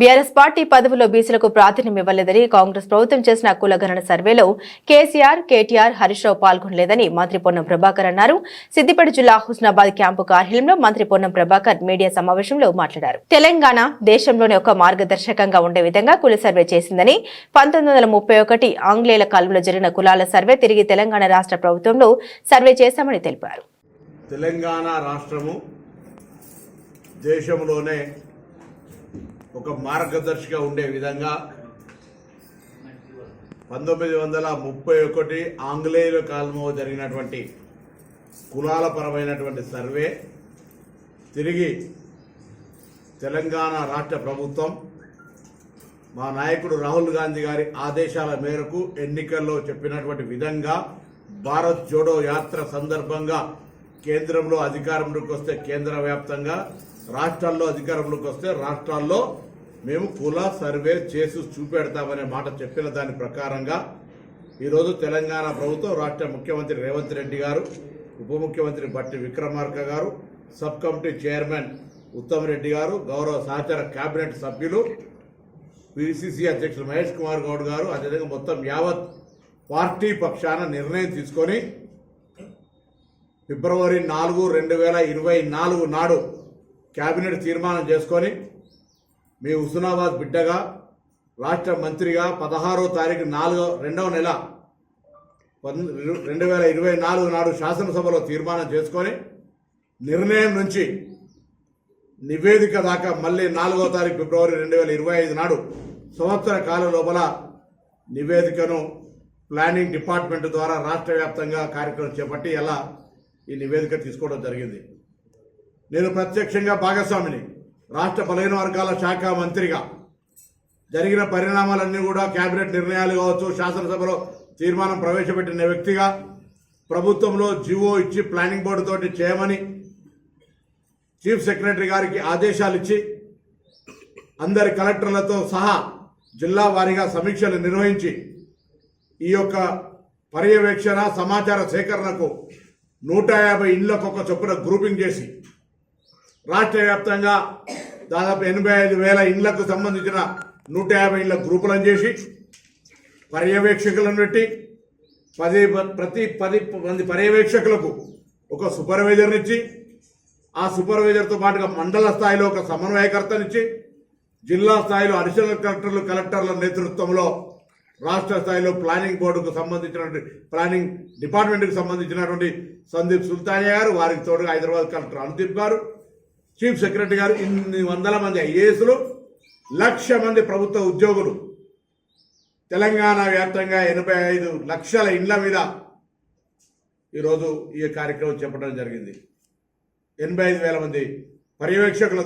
BRS party పదవిలో బీసీలకు ప్రాధాన్యం ఇవ్వలేదని కాంగ్రెస్ ప్రభుత్వం చేసిన కులగణన సర్వేలో కేసీఆర్ కేటీఆర్ హరీష్ రావు పాల్గొనలేదని మంత్రి పొన్నం ప్రభాకర్ అన్నారు. సిద్దిపేట జిల్లా హుస్నాబాద్ క్యాంపు కార్యాలయంలో మంత్రి పొన్నం ప్రభాకర్ మీడియా సమావేశంలో మాట్లాడారు. తెలంగాణ దేశంలోనే ఒక మార్గదర్శకంగా ఉండే విధంగా కుల సర్వే చేసిందని పంతొమ్మిది వందల ముప్పై ఒకటి ఆంగ్లేయుల కాలంలో జరిగిన కులాల సర్వే తిరిగి తెలంగాణ రాష్ట్ర ప్రభుత్వంలో సర్వే చేశామని తెలిపారు. తెలంగాణ రాష్ట్రము దేశంలోనే ఒక మార్గదర్శిగా ఉండే విధంగా పంతొమ్మిది వందల ముప్పై ఒకటి ఆంగ్లేయుల కాలంలో జరిగినటువంటి కులాల పరమైనటువంటి సర్వే తిరిగి తెలంగాణ రాష్ట్ర ప్రభుత్వం మా నాయకుడు రాహుల్ గాంధీ గారి ఆదేశాల మేరకు ఎన్నికల్లో చెప్పినటువంటి విధంగా భారత్ జోడో యాత్ర సందర్భంగా కేంద్రంలో అధికారంలోకి వస్తే కేంద్ర వ్యాప్తంగా రాష్ట్రాల్లో అధికారంలోకి వస్తే రాష్ట్రాల్లో మేము కుల సర్వే చేసి చూపెడతామనే మాట చెప్పిన దాని ప్రకారంగా ఈరోజు తెలంగాణ ప్రభుత్వం రాష్ట్ర ముఖ్యమంత్రి రేవంత్ రెడ్డి గారు ఉప ముఖ్యమంత్రి బట్టి విక్రమార్క గారు sub committee chairman Uttam Reddy గారు గౌరవ సహచర కేబినెట్ సభ్యులు పిసిసి అధ్యక్షులు మహేష్ కుమార్ గౌడ్ గారు అదేవిధంగా మొత్తం యావత్ పార్టీ పక్షాన నిర్ణయం తీసుకొని ఫిబ్రవరి నాలుగు రెండు వేల ఇరవై నాలుగు నాడు కేబినెట్ తీర్మానం చేసుకొని మీ హుస్నాబాద్ బిడ్డగా రాష్ట్ర మంత్రిగా పదహారో తారీఖు నాలుగో రెండవ నెల రెండు వేల ఇరవై నాలుగు నాడు శాసనసభలో తీర్మానం చేసుకొని నిర్ణయం నుంచి నివేదిక దాకా మళ్ళీ నాలుగో తారీఖు ఫిబ్రవరి రెండు వేల ఇరవై ఐదు నాడు సంవత్సర కాలం లోపల నివేదికను ప్లానింగ్ డిపార్ట్మెంట్ ద్వారా రాష్ట్ర వ్యాప్తంగా కార్యక్రమం చేపట్టి ఎలా ఈ నివేదిక తీసుకోవడం జరిగింది. నేను ప్రత్యక్షంగా భాగస్వామిని రాష్ట్ర బలహీన వర్గాల శాఖ మంత్రిగా. జరిగిన పరిణామాలన్నీ కూడా కేబినెట్ నిర్ణయాలు కావచ్చు శాసనసభలో తీర్మానం ప్రవేశపెట్టిన వ్యక్తిగా ప్రభుత్వంలో జీవో ఇచ్చి ప్లానింగ్ బోర్డు తోటి చేయమని చీఫ్ సెక్రటరీ గారికి ఆదేశాలు ఇచ్చి అందరి కలెక్టర్లతో సహా జిల్లా వారీగా సమీక్షలు నిర్వహించి ఈ యొక్క పర్యవేక్షణ సమాచార సేకరణకు నూట యాభై ఇళ్ళకు ఒక చొప్పున గ్రూపింగ్ చేసి రాష్ట్ర వ్యాప్తంగా దాదాపు ఎనభై ఐదు వేల ఇండ్లకు సంబంధించిన నూట యాభై ఇళ్ళ గ్రూపులను చేసి పర్యవేక్షకులను పెట్టి పది ప్రతి పది మంది పర్యవేక్షకులకు ఒక సూపర్వైజర్ని ఇచ్చి ఆ సూపర్వైజర్తో పాటుగా మండల స్థాయిలో ఒక సమన్వయకర్తనిచ్చి జిల్లా స్థాయిలో అడిషనల్ కలెక్టర్లు కలెక్టర్ల నేతృత్వంలో రాష్ట్ర స్థాయిలో ప్లానింగ్ బోర్డుకు సంబంధించినటువంటి ప్లానింగ్ డిపార్ట్మెంట్కి సంబంధించినటువంటి సందీప్ సుల్తానియా గారు వారికి తోడుగా హైదరాబాద్ కలెక్టర్ అనుదీప్ గారు చీఫ్ సెక్రటరీ గారు ఇన్ని వందల మంది ఐఏఎస్లు లక్ష మంది ప్రభుత్వ ఉద్యోగులు. తెలంగాణ వ్యాప్తంగా ఎనభై ఐదు లక్షల ఇండ్ల మీద ఈరోజు ఈ కార్యక్రమం చెప్పడం జరిగింది. ఎనభై ఐదు వేల మంది పర్యవేక్షకుల